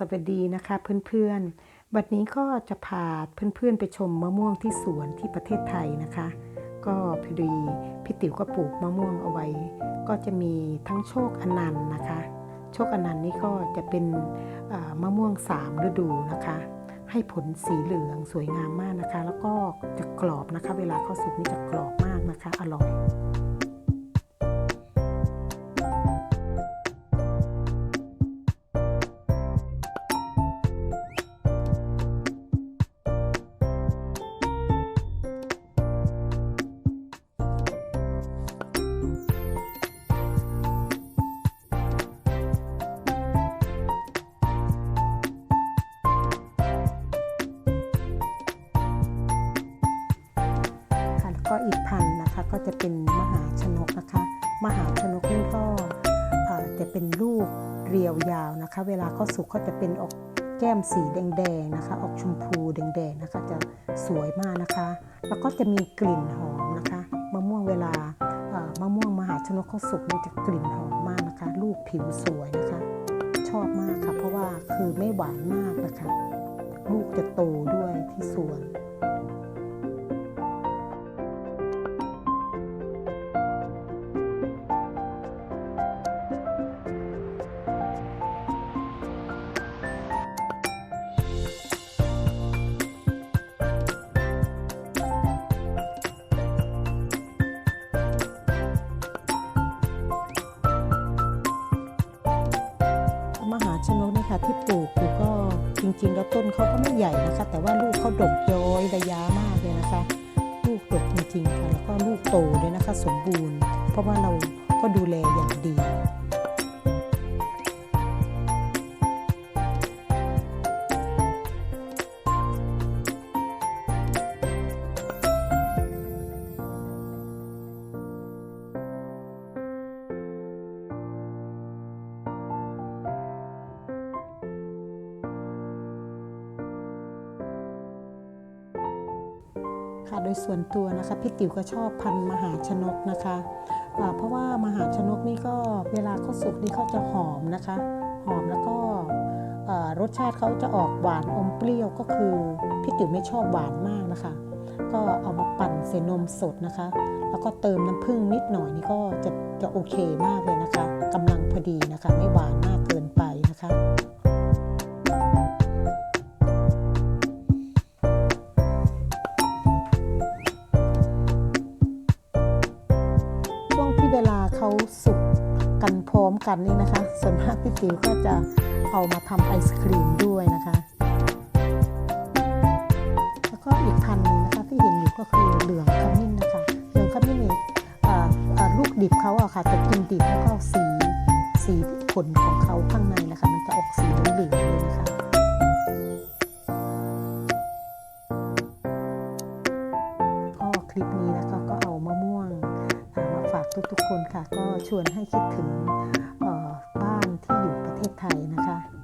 สวัสดีนะคะเพื่อนๆ บัดนี้ก็จะพาเพื่อนๆไปชมมะม่วงที่สวนที่ประเทศไทยนะคะ ก็พอดีพี่ติ๋วก็ปลูกมะม่วงเอาไว้ ก็จะมีทั้งโชคอนันต์นะคะ โชคอนันต์นี่ก็จะเป็นมะม่วงสามฤดูนะคะ ให้ผลสีเหลืองสวยงามมากนะคะ แล้วก็จะกรอบนะคะ เวลาเข้าสุกนี่จะกรอบมากนะคะ อร่อย ก็อีกพันนะคะก็จะเป็นมหาชนกนะคะ มหาชนกนี่ก็จะเป็นลูกเรียวยาวนะคะ เวลาเขาสุกเขาจะเป็นออกแก้มสีแดงๆนะคะ ออกชมพูแดงๆนะคะ จะสวยมากนะคะ แล้วก็จะมีกลิ่นหอมนะคะมะม่วงเวลามะม่วงมหาชนกเขาสุกนี่จะกลิ่นหอมมากนะคะ ลูกผิวสวยนะคะ ชอบมากค่ะ เพราะว่าคือไม่หวานมากนะคะ ลูกจะโตด้วยที่สวน ค่ะที่ปลูกอยู่ก็จริง ๆ แล้วต้นเขาก็ไม่ใหญ่นะคะ แต่ว่าลูกเขาดกย้อยระยะมากเลยนะคะ ลูกดกจริงๆค่ะแล้วก็ลูกโตด้วยนะคะ สมบูรณ์ เพราะว่าเราก็ดูแลอย่างดี ค่ะโดยส่วนตัวนะคะพี่ติ๋วก็ชอบพันมหาชนกนะคะเพราะว่ามหาชนกนี่ก็เวลาเขาสุกนี่เขาจะหอมนะคะ หอมแล้วก็รสชาติเขาจะออกหวานอมเปรี้ยวก็คือพี่ติ๋วไม่ชอบหวานมากนะคะ ก็เอามาปั่นใส่นมสดนะคะ แล้วก็เติมน้ำผึ้งนิดหน่อยนี่ก็จะจะโอเคมากเลยนะคะกำลังพอดีนะคะ ไม่หวานมากเกินไปนะคะ กันนี่นะคะ ส่วนมากพี่ติ๋วก็จะเอามาทำไอศครีมด้วยนะคะ แล้วก็อีกพันธุ์นึงนะคะที่เห็นอยู่ก็คือเหลืองขมิ้นนะคะเหลืองขมิ้นนี่ลูกดิบเขาอะค่ะจะกินดิบแล้วก็สีสีผลของเขาข้างในนะคะ มันจะออกสีเหลืองๆเลยนะคะก็คลิปนี้นะคะก็เอามะม่วงมาฝากทุกๆคนค่ะ ก็ชวนให้คิดถึง ที่อยู่ประเทศไทยนะคะ